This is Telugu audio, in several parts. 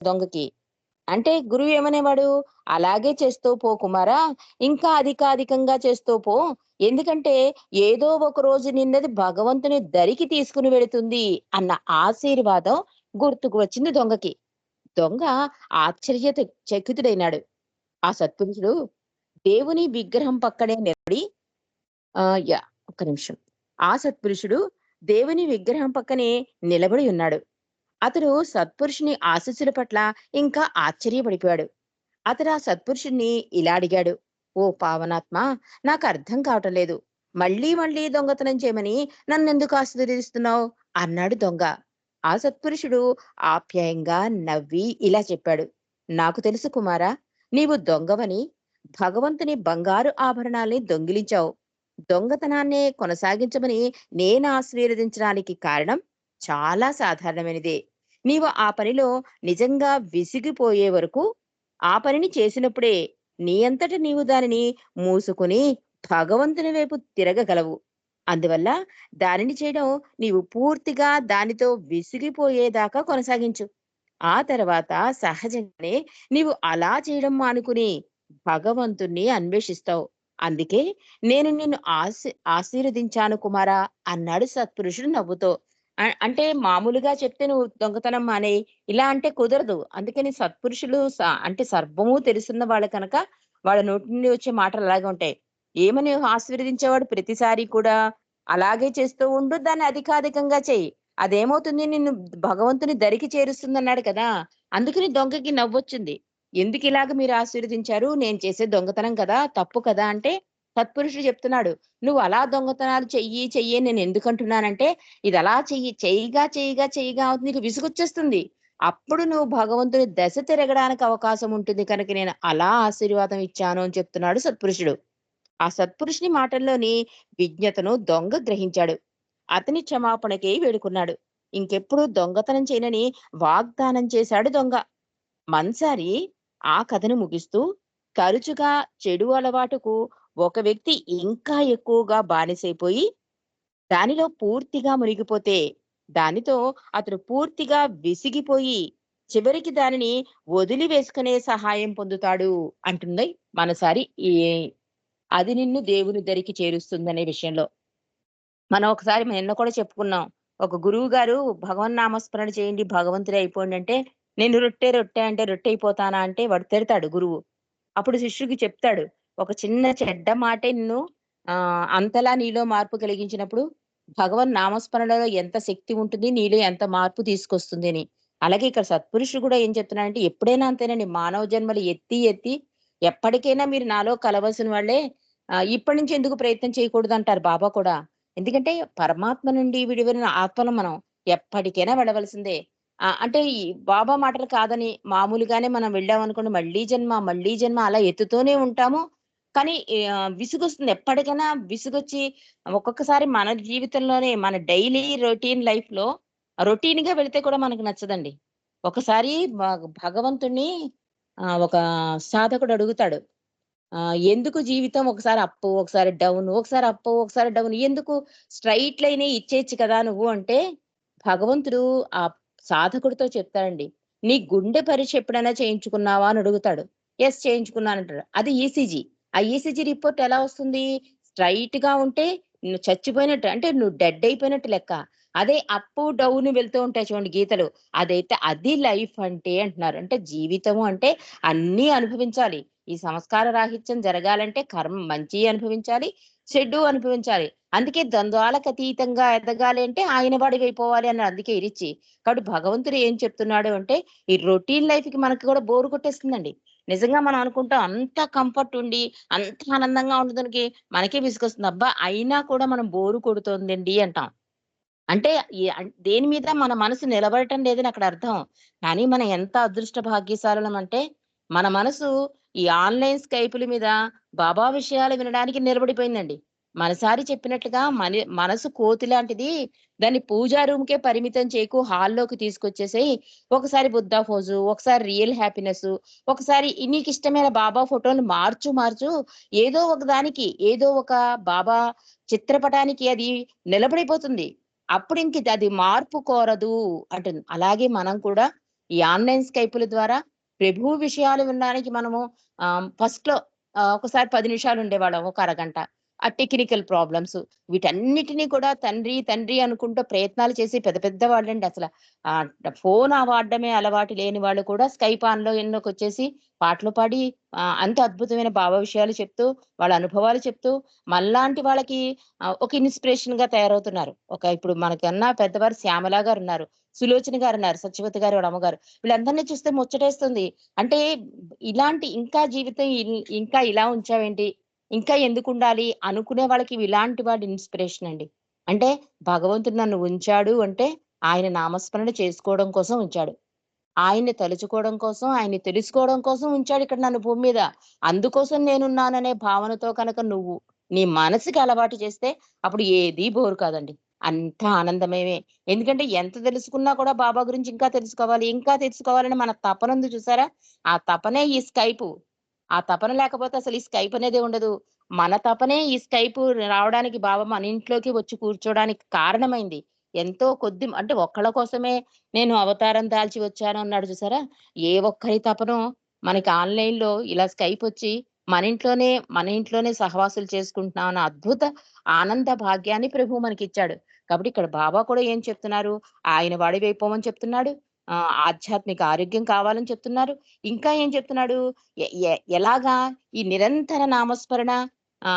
దొంగకి. అంటే గురువు ఏమనేవాడు? అలాగే చేస్తూ పో కుమారా ఇంకా అధికాధికంగా చేస్తూ పో. ఎందుకంటే ఏదో ఒక రోజు నిన్నది భగవంతుని దరికి తీసుకుని వెళుతుంది అన్న ఆశీర్వాదం గుర్తుకు వచ్చింది దొంగకి. దొంగ ఆశ్చర్య చకితుడైనాడు. ఆ సత్పురుషుడు దేవుని విగ్రహం పక్కనే నిలబడి ఆ ఒక్క నిమిషం. ఆ సత్పురుషుడు దేవుని విగ్రహం పక్కనే నిలబడి ఉన్నాడు. అతడు సత్పురుషుని ఆశీస్సుల పట్ల ఇంకా ఆశ్చర్యపడిపోయాడు. అతడు ఆ సత్పురుషుణ్ణి ఇలా అడిగాడు ఓ పావనాత్మ నాకు అర్థం కావటం లేదు. మళ్ళీ మళ్ళీ దొంగతనం చేయమని నన్నెందుకు ఆశీర్వదిస్తున్నావు అన్నాడు దొంగ. ఆ సత్పురుషుడు ఆప్యాయంగా నవ్వి ఇలా చెప్పాడు నాకు తెలుసు కుమారా నీవు దొంగవని భగవంతుని బంగారు ఆభరణాల్ని దొంగిలించావు. దొంగతనాన్నే కొనసాగించమని నేను ఆశీర్వదించడానికి కారణం చాలా సాధారణమైనదే. నీవు ఆ పనిలో నిజంగా విసిగిపోయే వరకు ఆ పనిని చేసినప్పుడే నీ అంతట నీవు దానిని మూసుకుని భగవంతుని వైపు తిరగగలవు. అందువల్ల దానిని చేయడం నీవు పూర్తిగా దానితో విసిగిపోయేదాకా కొనసాగించు. ఆ తర్వాత సహజంగానే నీవు అలా చేయడం మానుకుని భగవంతుణ్ణి అన్వేషిస్తావు. అందుకే నేను నిన్ను ఆశీ ఆశీర్వదించాను కుమారా అన్నాడు సత్పురుషుడు నవ్వుతో. అంటే మామూలుగా చెప్తే నువ్వు దొంగతనం మానే ఇలా అంటే కుదరదు. అందుకని సత్పురుషులు అంటే సర్వము తెలుసున్న వాళ్ళు కనుక వాళ్ళ నోటి నుండి వచ్చే మాటలు అలాగే ఉంటాయి. ఏమని ఆశీర్వదించేవాడు ప్రతిసారి కూడా అలాగే చేస్తూ ఉండు దాన్ని అధికాధికంగా చెయ్యి. అదేమవుతుంది? నిన్ను భగవంతుని దరికి చేరుస్తుంది అన్నాడు కదా అందుకని దొంగకి నవ్వొచ్చింది. ఎందుకు ఇలాగ మీరు ఆశీర్వదించారు? నేను చేసే దొంగతనం కదా తప్పు కదా అంటే సత్పురుషుడు చెప్తున్నాడు నువ్వు అలా దొంగతనాలు చెయ్యి చెయ్యి నేను ఎందుకు అంటున్నానంటే ఇది అలా చెయ్యి చెయ్యిగా చెయ్యిగా చెయ్యిగా అవుతుంది నీకు విసుగొచ్చేస్తుంది. అప్పుడు నువ్వు భగవంతుని దశ తిరగడానికి అవకాశం ఉంటుంది కనుక నేను అలా ఆశీర్వాదం ఇచ్చాను అని చెప్తున్నాడు సత్పురుషుడు. ఆ సత్పురుషుని మాటల్లోని విజ్ఞతను దొంగ గ్రహించాడు. అతని క్షమాపణకి వేడుకున్నాడు. ఇంకెప్పుడు దొంగతనం చేయనని వాగ్దానం చేశాడు దొంగ. మన్సారి ఆ కథను ముగిస్తూ తరచుగా చెడు అలవాటుకు ఒక వ్యక్తి ఇంకా ఎక్కువగా బానిసైపోయి దానిలో పూర్తిగా మునిగిపోతే దానితో అతడు పూర్తిగా విసిగిపోయి చివరికి దానిని వదిలివేసుకునే సహాయం పొందుతాడు అంటుంది మనసారి. అది నిన్ను దేవుని దరికి చేరుస్తుందనే విషయంలో. మనం ఒకసారి నిన్న కూడా చెప్పుకున్నాం. ఒక గురువు గారు భగవన్ నామస్మరణ చేయండి భగవంతుడే అయిపోండి అంటే నేను రొట్టె రొట్టె అంటే రొట్టె అయిపోతానా అంటే వాడు తెరుతాడు గురువు. అప్పుడు శిష్యుడికి చెప్తాడు ఒక చిన్న చెడ్డ మాటే నిన్ను ఆ అంతలా నీలో మార్పు కలిగించినప్పుడు భగవన్ నామస్మరణలో ఎంత శక్తి ఉంటుంది నీలో ఎంత మార్పు తీసుకొస్తుంది అని అలాగే ఇక్కడ సత్పురుషుడు కూడా ఏం చెప్తున్నాడంటే ఎప్పుడైనా అంతేనండి మానవ జన్మలు ఎత్తి ఎత్తి ఎప్పటికైనా మీరు నాలో కలవలసిన వాళ్ళే. ఇప్పటి నుంచి ఎందుకు ప్రయత్నం చేయకూడదు అంటారు బాబా కూడా. ఎందుకంటే పరమాత్మ నుండి విడివడిన ఆత్మను మనం ఎప్పటికైనా వెళ్ళవలసిందే. అంటే బాబా మాటలు కాదని మామూలుగానే మనం వెళ్ళాం అనుకోండి మళ్ళీ జన్మ మళ్ళీ జన్మ అలా ఎత్తుతూనే ఉంటాము. కానీ విసుగొస్తుంది. ఎప్పటికైనా విసుగొచ్చి ఒక్కొక్కసారి మన జీవితంలోనే మన డైలీ రొటీన్ లైఫ్లో రొటీన్గా వెళితే కూడా మనకు నచ్చదండి. ఒకసారి భగవంతుణ్ణి ఒక సాధకుడు అడుగుతాడు. ఆ ఎందుకు జీవితం ఒకసారి అప్పు ఒకసారి డౌన్ ఒకసారి అప్పు ఒకసారి డౌన్? ఎందుకు స్ట్రైట్ లైన్ ఇచ్చేయచ్చు కదా నువ్వు? అంటే భగవంతుడు ఆ సాధకుడితో చెప్తాడండి. నీ గుండె పరీక్ష ఎప్పుడైనా చేయించుకున్నావా? అని అడుగుతాడు. ఎస్ చేయించుకున్నానంటాడు. అది ఈసీజీ. ఆ ఈసీజీ రిపోర్ట్ ఎలా వస్తుంది? స్ట్రైట్గా ఉంటే నువ్వు చచ్చిపోయినట్టు అంటే నువ్వు డెడ్ అయిపోయినట్టు లెక్క. అదే అప్పు డౌన్ వెళ్తూ ఉంటాయి చూడండి గీతలు. అదైతే అది లైఫ్ అంటే అంటున్నారు. అంటే జీవితము అంటే అన్ని అనుభవించాలి. ఈ సంస్కార రాహిత్యం జరగాలంటే కర్మ మంచి అనుభవించాలి చెడు అనుభవించాలి. అందుకే ద్వంద్వాలకు అతీతంగా ఎదగాలి అంటే ఆయన వాడి అయిపోవాలి అని అందుకే ఇరిచి. కాబట్టి భగవంతుడు ఏం చెప్తున్నాడు అంటే ఈ రొటీన్ లైఫ్కి మనకి కూడా బోరు కొట్టేస్తుందండి. నిజంగా మనం అనుకుంటాం అంత కంఫర్ట్ ఉండి అంత ఆనందంగా ఉండడానికి మనకే విసుకొస్తుంది అబ్బా అయినా కూడా మనం బోరు కొడుతుందండి అంటాం. అంటే దేని మీద మన మనసు నిలబడటం లేదని అక్కడ అర్థం. కానీ మనం ఎంత అదృష్ట భాగ్యశాలం అంటే మన మనసు ఈ ఆన్లైన్ స్కైపుల మీద బాబా విషయాలు వినడానికి నిలబడిపోయిందండి. మనసారి చెప్పినట్లుగా మన మనసు కోతి లాంటిది దాన్ని పూజా రూమ్ కే పరిమితం చేయకు హాల్లోకి తీసుకొచ్చేసేయి ఒకసారి బుద్ధా ఫోజు ఒకసారి రియల్ హ్యాపీనెస్ ఒకసారి నీకు ఇష్టమైన బాబా ఫోటోలు మార్చు మార్చు ఏదో ఒక దానికి ఏదో ఒక బాబా చిత్రపటానికి అది నిలబడిపోతుంది అప్పుడు ఇంక ఇది అది మార్పు కోరదు అంటుంది అలాగే మనం కూడా ఈ ఆన్‌లైన్ స్కైపుల ద్వారా ప్రభు విషయాలు వినడానికి మనము ఫస్ట్లో ఒకసారి పది నిమిషాలు ఉండేవాళ్ళం. ఒక అరగంట. ఆ టెక్నికల్ ప్రాబ్లమ్స్ వీటన్నిటిని కూడా తండ్రి, తండ్రి అనుకుంటూ ప్రయత్నాలు చేసి పెద్ద పెద్ద వాళ్ళండి అసలు ఆ ఫోన్ ఆ వాడడమే అలవాటు లేని వాళ్ళు కూడా స్కైప్ ఆన్‌లో ఎన్నోకొచ్చేసి పాటలు పాడి అంత అద్భుతమైన భావ విషయాలు చెప్తూ, వాళ్ళ అనుభవాలు చెప్తూ మళ్ళాంటి వాళ్ళకి ఒక ఇన్స్పిరేషన్గా తయారవుతున్నారు. ఒక ఇప్పుడు మనకన్నా పెద్దవారు శ్యామలాగారు ఉన్నారు సులోచన గారు ఉన్నారు సత్యవతి గారు అమ్మగారు. వీళ్ళందరిని చూస్తే ముచ్చటేస్తుంది. అంటే ఇలాంటి ఇంకా జీవితం ఇంకా ఇలా ఉంచావేంటి? ఇంకా ఎందుకు ఉండాలి అనుకునే వాళ్ళకి ఇలాంటి వాడి ఇన్‌స్పిరేషన్ అండి. అంటే భగవంతుడు నన్ను ఉంచాడు అంటే ఆయన నామస్మరణ చేసుకోవడం కోసం ఉంచాడు. ఆయన్ని తలుచుకోవడం కోసం, ఆయన్ని తెలుసుకోవడం కోసం ఉంచాడు ఇక్కడ నన్ను భూమి మీద. అందుకోసం నేనున్నాననే భావనతో కనుక నువ్వు నీ మనసుకి అలవాటు చేస్తే అప్పుడు ఏది బోరు కాదండి. అంత ఆనందమయమే. ఎందుకంటే ఎంత తెలుసుకున్నా కూడా బాబా గురించి ఇంకా తెలుసుకోవాలి, ఇంకా తెలుసుకోవాలని మన తపన ఉంది చూసారా? ఆ తపనే ఈ స్కైపు. ఆ తపన లేకపోతే అసలు ఈ స్కైప్ అనేది ఉండదు. మన తపనే ఈ స్కైప్ రావడానికి బాబా మన ఇంట్లోకి వచ్చి కూర్చోవడానికి కారణమైంది. ఎంతో కొద్ది అంటే ఒక్కళ్ళ కోసమే నేను అవతారం దాల్చి వచ్చాను అన్నాడు చూసారా? ఏ ఒక్కరి తపనో మనకి ఆన్‌లైన్‌లో ఇలా స్కైప్ వచ్చి మన ఇంట్లోనే మన ఇంట్లోనే సహవాసులు చేసుకుంటున్నాం అన్న అద్భుత ఆనంద భాగ్యాన్ని ప్రభు మనకి ఇచ్చాడు కాబట్టి ఇక్కడ బాబా కూడా ఏం చెప్తున్నారు? ఆయన వాడివైపోమని చెప్తున్నాడు. ఆధ్యాత్మిక ఆరోగ్యం కావాలని చెప్తున్నారు. ఇంకా ఏం చెప్తున్నాడు? ఎలాగా ఈ నిరంతర నామస్మరణ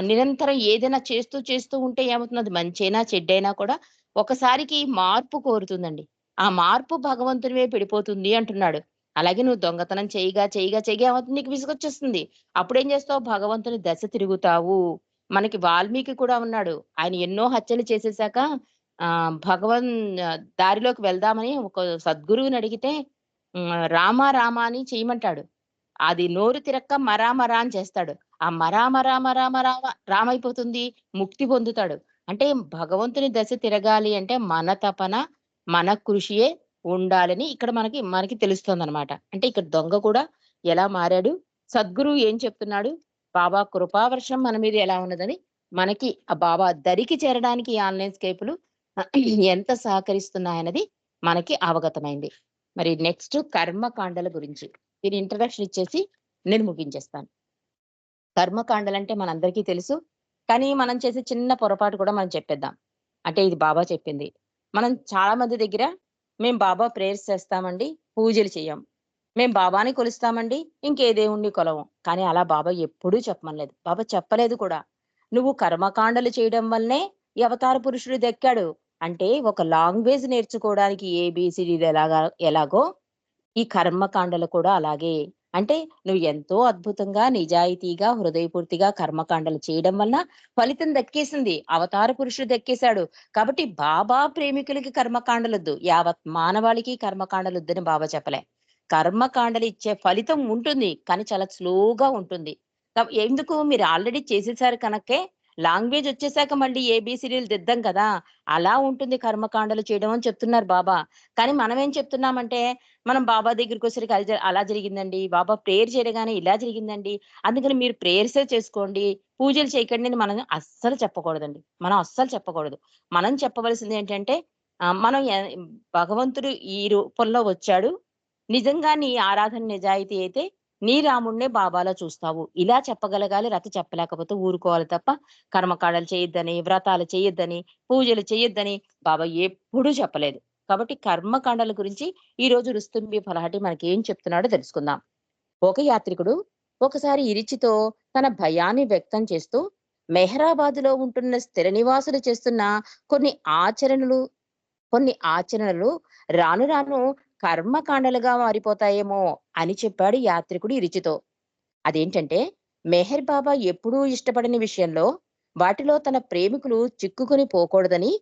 నిరంతరం ఏదైనా చేస్తూ చేస్తూ ఉంటే ఏమవుతున్నది మంచైనా, చెడ్డైనా కూడా ఒకసారికి మార్పు కోరుతుందండి. ఆ మార్పు భగవంతునివే వైపు అంటున్నాడు. అలాగే నువ్వు దొంగతనం చేయగా చేయగా చెయ్యగా ఏమవుతుంది? నీకు విసుగొచ్చేస్తుంది. అప్పుడేం చేస్తావు? భగవంతుని దశ తిరుగుతావు. మనకి వాల్మీకి కూడా ఉన్నాడు. ఆయన ఎన్నో హత్యలు చేసేసాక ఆ భగవన్ దారిలోకి వెళ్దామని ఒక సద్గురువుని అడిగితే హ్మ్. రామ రామ అని చేయమంటాడు. అది నోరు తిరక్క మరా మరా అని చేస్తాడు. ఆ మరా మరా మరా మరా రామైపోతుంది. ముక్తి పొందుతాడు. అంటే భగవంతుని దశ తిరగాలి అంటే మన తపన, మన కృషియే ఉండాలని ఇక్కడ మనకి మనకి తెలుస్తుంది అనమాట అంటే ఇక్కడ దొంగ కూడా ఎలా మారాడు? సద్గురువు ఏం చెప్తున్నాడు? బాబా కృపావర్షం మన మీద ఎలా ఉన్నదని మనకి ఆ బాబా దరికి చేరడానికి ఈ ఆన్‌లైన్ స్కేపులు ఎంత సహకరిస్తున్నాయన్నది మనకి అవగతమైంది. మరి నెక్స్ట్ కర్మకాండల గురించి. దీని ఇంట్రడక్షన్ ఇచ్చేసి నేను ముగించేస్తాను. కర్మకాండలంటే మనందరికీ తెలుసు. కానీ మనం చేసే చిన్న పొరపాటు కూడా మనం చెప్పేద్దాం. అంటే ఇది బాబా చెప్పింది. మనం చాలా మంది దగ్గర మేము బాబా ప్రేయర్స్ చేస్తామండి. పూజలు చేయం మేము బాబాని కొలుస్తామండి. ఇంకే దేవుడిని కొలవం. కానీ అలా బాబా ఎప్పుడూ చెప్పమనలేదు. బాబా చెప్పలేదు కూడా. నువ్వు కర్మకాండలు చేయడం వల్లనే ఈ అవతార పురుషుడు దక్కాడు. అంటే ఒక లాంగ్వేజ్ నేర్చుకోవడానికి ఏబీసీడీలు ఎలాగా ఎలాగో ఈ కర్మకాండలు కూడా అలాగే. అంటే నువ్వు ఎంతో అద్భుతంగా, నిజాయితీగా, హృదయపూర్తిగా కర్మకాండలు చేయడం వలన ఫలితం దక్కేసింది. అవతార పురుషుడు దక్కేసాడు. కాబట్టి బాబా ప్రేమికులకి కర్మకాండలొద్దు. యావత్ మానవాళికి కర్మకాండలొద్దని బాబా చెప్పలే. కర్మకాండలు ఇచ్చే ఫలితం ఉంటుంది. కానీ చాలా స్లోగా ఉంటుంది. ఎందుకు మీరు ఆల్రెడీ చేసేసారు కనుకే లాంగ్వేజ్ వచ్చేసాక మళ్ళీ ఏబిసిడీలు దిద్దాం కదా! అలా ఉంటుంది కర్మకాండలు చేయడం అని చెప్తున్నారు బాబా. కానీ మనం ఏం చెప్తున్నామంటే మనం బాబా దగ్గరికొచ్చేసరికి అది అలా జరిగిందండి. బాబా ప్రేయర్ చేయగానే ఇలా జరిగిందండి. అందుకని మీరు ప్రేయర్సే చేసుకోండి. పూజలు చేయకండి అని మనం అస్సలు చెప్పకూడదండి. మనం అస్సలు చెప్పకూడదు. మనం చెప్పవలసింది ఏంటంటే మనం భగవంతుడు ఈ రూపంలో వచ్చాడు. నిజంగా నీ ఆరాధన నిజాయితీ అయితే నీ రాముడినే బాబాలో చూస్తావు. ఇలా చెప్పగలగాలి. రతి చెప్పలేకపోతే ఊరుకోవాలి తప్ప కర్మకాండలు చేయొద్దని, వ్రతాలు చేయొద్దని, పూజలు చేయొద్దని బాబా ఎప్పుడూ చెప్పలేదు. కాబట్టి కర్మకాండల గురించి ఈ రోజు రుస్తుంబి ఫలహటి మనకి ఏం చెప్తున్నాడో తెలుసుకుందాం. ఒక యాత్రికుడు ఒకసారి ఇరిచితో తన భయాన్ని వ్యక్తం చేస్తూ మెహరాబాదులో ఉంటున్న స్థిర నివాసులు చేస్తున్న కొన్ని ఆచరణలు కొన్ని ఆచరణలు రాను రాను కర్మకాండలుగా మారిపోతాయేమో అని చెప్పాడు యాత్రికుడు ఇరిచితో. అదేంటంటే మెహర్ బాబా ఎప్పుడూ ఇష్టపడని విషయంలో వాటిలో తన ప్రేమికులు చిక్కుకొని పోకూడదని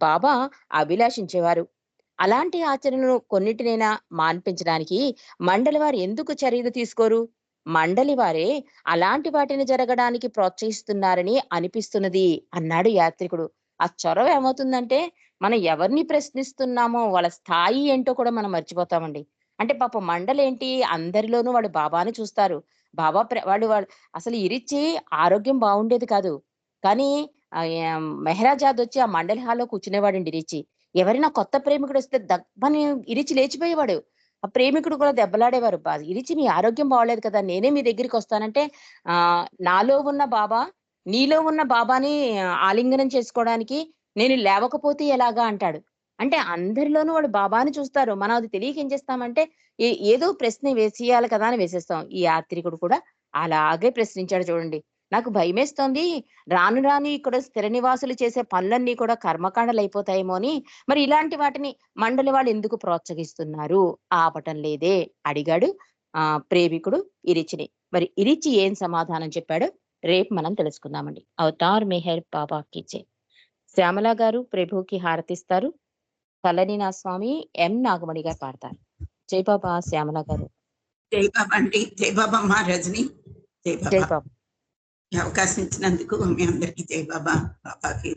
బాబా అభిలాషించేవారు. అలాంటి ఆచరణలు కొన్నిటినైనా మాన్పించడానికి మండలి వారు ఎందుకు చర్యలు తీసుకోరు? మండలి వారే అలాంటి వాటిని జరగడానికి ప్రోత్సహిస్తున్నారని అనిపిస్తున్నది అన్నాడు యాత్రికుడు. ఆ చొరవ ఏమవుతుందంటే మనం ఎవరిని ప్రశ్నిస్తున్నామో వాళ్ళ స్థాయి ఏంటో కూడా మనం మర్చిపోతామండి. అంటే పాప మండలేంటి అందరిలోనూ వాళ్ళు బాబాని చూస్తారు. బాబా వాడు వాళ్ళు వాళ్ళు అసలు ఇరిచి ఆరోగ్యం బాగుండేది కాదు. కానీ మెహరాజాద్ వచ్చి ఆ మండలి హాల్‌లో కూర్చునేవాడండి ఇరిచి. ఎవరైనా కొత్త ప్రేమికుడు వస్తే దబ్బని ఇరిచి లేచిపోయేవాడు. ఆ ప్రేమికుడు కూడా దెబ్బలాడేవారు ఇరిచి నీ ఆరోగ్యం బాగోలేదు కదా నేనే మీ దగ్గరికి వస్తానంటే ఆ నాలో ఉన్న బాబా నీలో ఉన్న బాబాని ఆలింగనం చేసుకోవడానికి నేను లేవకపోతే ఎలాగా అంటాడు. అంటే అందరిలోనూ వాడు బాబాని చూస్తారు. మనం అది తెలియక ఏం చేస్తామంటే ఏ- ఏదో ప్రశ్న వేసేయాలి కదా అని వేసేస్తాం. ఈ యాత్రికుడు కూడా అలాగే ప్రశ్నించాడు చూడండి. నాకు భయమేస్తోంది. రాను రాను ఇక్కడ స్థిర నివాసులు చేసే పనులన్నీ కూడా కర్మకాండలు అయిపోతాయేమో అని. మరి ఇలాంటి వాటిని మండలి వాళ్ళు ఎందుకు ప్రోత్సహిస్తున్నారు? ఆపటం లేదే అడిగాడు ఆ ప్రేమికుడు ఇరిచిని. మరి ఇరిచి ఏం సమాధానం చెప్పాడు? రేపు మనం తెలుసుకుందామండి. అవతార్ మెహర్ బాబా కిచే శ్యామల గారు ప్రభుకి హారతిస్తారు. కలనినా స్వామి ఎం నాగమణి గారు పాడతారు. జై బాబా శ్యామల గారు. జై బాబా అండి. జై బాబా మహారాజుని. జై బాబా. అవకాశం ఇచ్చినందుకు మీ అందరికి జై బాబా బాబాకి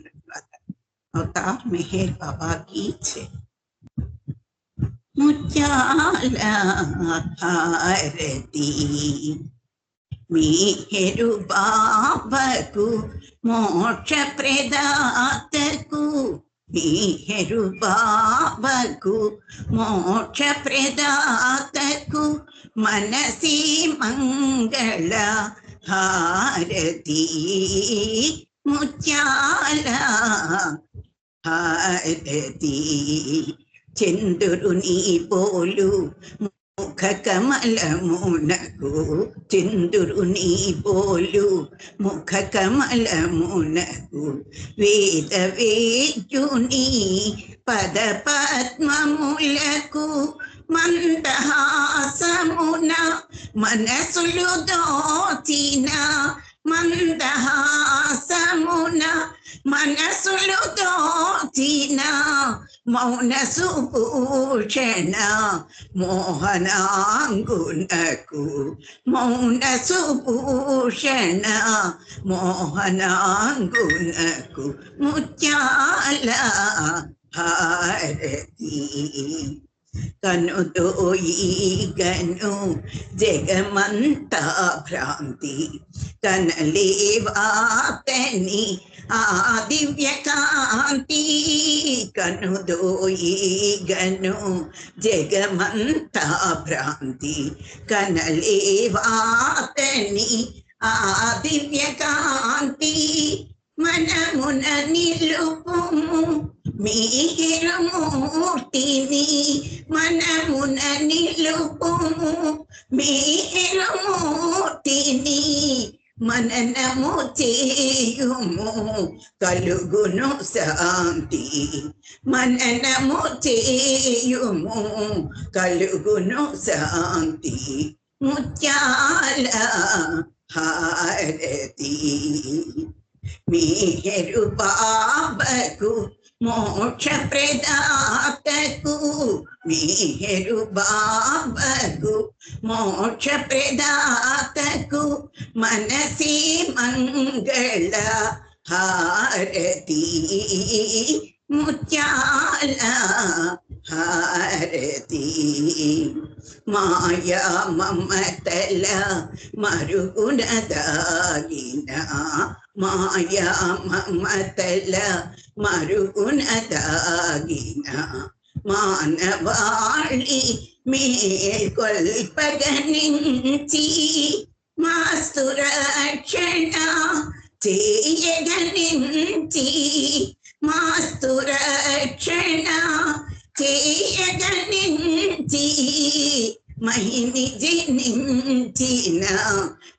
అవతార్ మెహర్ బాబాకి జై. ముత్యాల మీరు బాబాకు మోక్ష ప్రదాతకు మీరు బాబకు మోక్ష ప్రదాతకు మనసి మంగళ హారతి ముత్యాల హారతి. చంద్రుని పోలు ముఖకమలమునకు కమలమునకు చంద్రుని పోలు ముఖకమలమునకు వేద వేద్యుని పద పద్మములకు మందహాసమున మనసులు దోచిన మందహాసమున మనసులు దోచిన మౌన సుభూషణ మోహనాంగునకు మౌన సుభూషణ మోహనాంగునకు ముత్యాల హారతి. కనుదోయి గను జగమంతా భ్రాంతి కనలేవాతని ఆ దివ్య కాంతి కనుదోయి గను జగమంతా భ్రాంతి కనలేవాతని ఆ దివ్య కాంతి మనమున నిలుపుము మీరుమూర్తిని మనమున నిలుపుము. మీరుమూర్తిని మననము చేయుము. కలుగును శాంతి. మననము చేయుము. కలుగును శాంతి. ముత్యాల హారతి. మీరు బాబకు మోక్ష ప్రదాతకు మీరు బాబకు మోక్ష ప్రదాతకు మనసి మంగళ హారతి മുത്യാലഹാരതി മായ മമതല മരുഗുണദാലിന മായ മമതല മരുഗുണദാലിന മാനവാളി മേൽക്കൊൽപ്പകനിഞ്ചി മാസ്തുരക്ഷണ ചെയ്യകനിഞ്ചി మాస్తు రక్షణ చేయగనించి మహిని జనించిన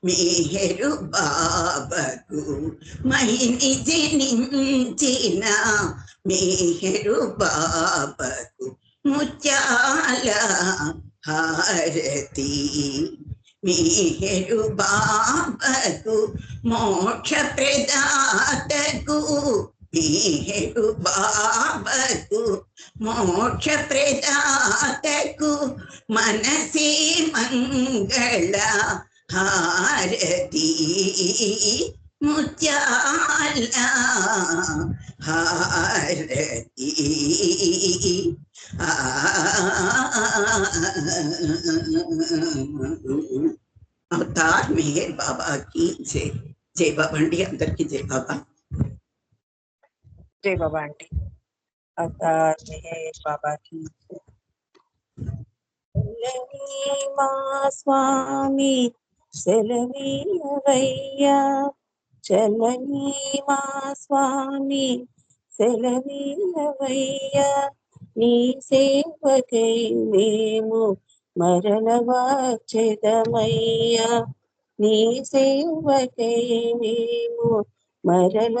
మేహరు బాబకు. మహిని జనించిన మేహరు బాబకు. ముత్యాల హారతి. మేహరు బాబకు మోక్ష ప్రదాతకు. బాబకు మోక్ష ప్రదాతకు మనసి మంగళ హారతి ముత్యాల హారతి అవతార్ మెహర్ బాబాకి జై జై బాబా అండి అందరికి జై బాబా జై బాబా ఆంటీ అవతార్ మెహర్ బాబా కి మా స్వామి సెలవీయవయ్యా చల్లని మా స్వామి సెలవీయవయ్యా నీ సేవకై మేము మరణ నీ సేవకై మేము మరణ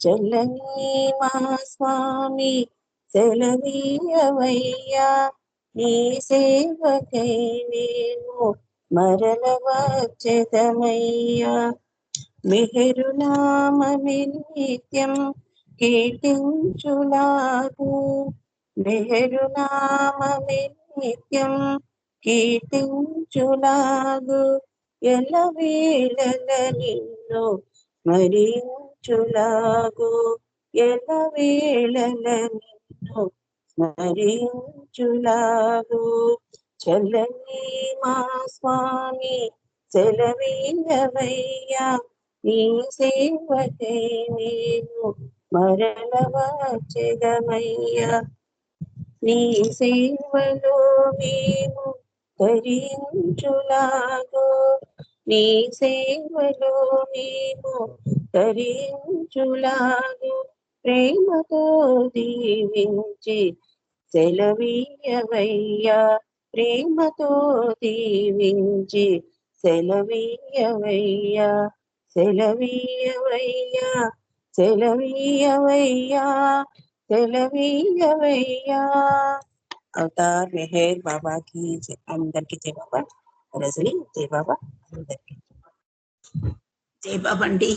చల్లని మా స్వామి సెలవీయవయ్యా నీ సేవకై నేను మరణ వచ్చేదమయ్యా మెహరునామమి నిత్యం కీర్తించులాగు మెహరునామమి నిత్యం కీర్తించులాగు. ఎలవేళల నిన్ను మరించులాగు ఎలవేళల నిన్ను స్మరించులాగు. చల్లని మా స్వామి సెలవీయవయ్యా నీ సేవకై నేను మరణ నీ సేవలో మేము తరించులాగో నీ సేవలో మేము తరించులాగు ప్రేమతో దీవించి సెలవీయవయ్యా. ప్రేమతో దీవించి సెలవీయవయ్యా. సెలవీయవయ్యా. సెలవీయవయ్యా. సెలవీయవయ్యా. అవతార్ మెహర్ బాబాకి జై. అందరికీ జై బాబా. ప్రజలి జై అందరికీ. జై అండి